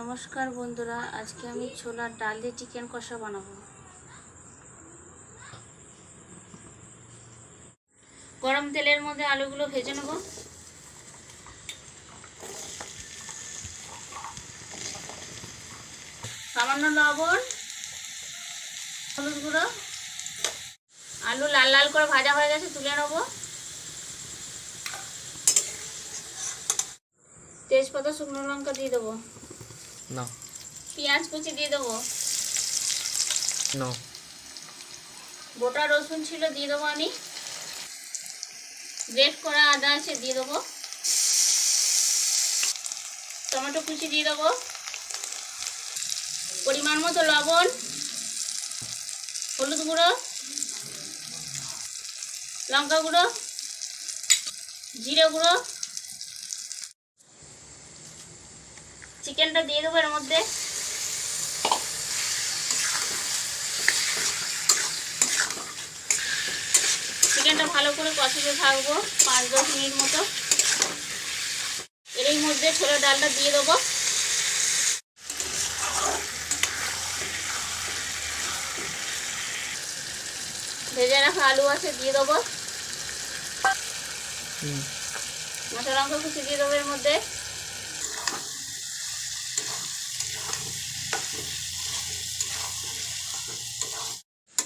নমস্কার বন্ধুরা, আজকে আমি ছোলার ডাল দিয়ে চিকেন কষা বানাবো। গরম তেলের মধ্যে আলুগুলো ভেজে নেব। সামান্য লবণ, হলুদ গুঁড়ো, আলু লাল লাল করে ভাজা হয়ে গেছে, তুলে নেব। তেজপাতা, শুকনো লঙ্কা দিয়ে দেবো। No, পেঁয়াজ কুচি দিয়ে দেবো? No. গোটা রসুন ছিল দিয়ে দেবো আমি। গ্রেট করা আদা আছে দিয়ে দেবো। টমেটো কুচি দিয়ে দেবো। পরিমাণ মতো লবণ হলুদ গুঁড়ো লঙ্কা গুঁড়ো জিরে গুঁড়ো চিকেনটা দিয়ে দেবো এর মধ্যে। চিকেনটা ভালো করে কষাতে থাকব পাঁচ দশ মিনিট মতো। এর মধ্যে ছোলা ডালটা দিয়ে দেবো। ভেজে রাখা আলু আছে দিয়ে দেবো. মশলা লঙ্কা কুচি দিয়ে দেবো এর মধ্যে।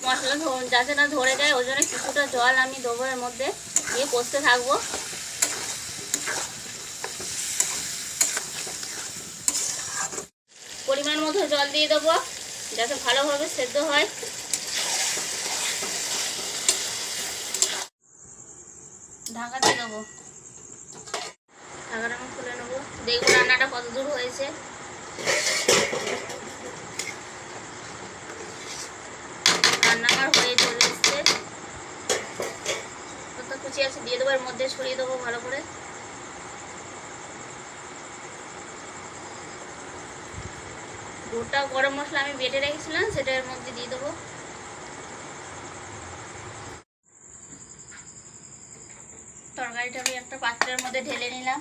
মশলা যাতে না ধরে যায়, ওই জন্য কিছুটা জল আমি দেবো এর মধ্যে, দিয়ে কষতে থাকব। পরিমাণ মতো জল দিয়ে দেবো, যাতে ভালোভাবে সেদ্ধ হয়। ঢাকা দিয়ে দেবো। ঢাকাটা আমি খুলে নেব। দেখব রান্নাটা কত দূর হয়েছে। কুচি আছে, দিয়ে দেবো, এর মধ্যে ছড়িয়ে দেবো ভালো করে। গোটা গরম মশলা আমি বেটে রেখেছিলাম, সেটা এর মধ্যে দিয়ে দেবো। তরকারিটা আমি একটা পাত্রের মধ্যে ঢেলে নিলাম।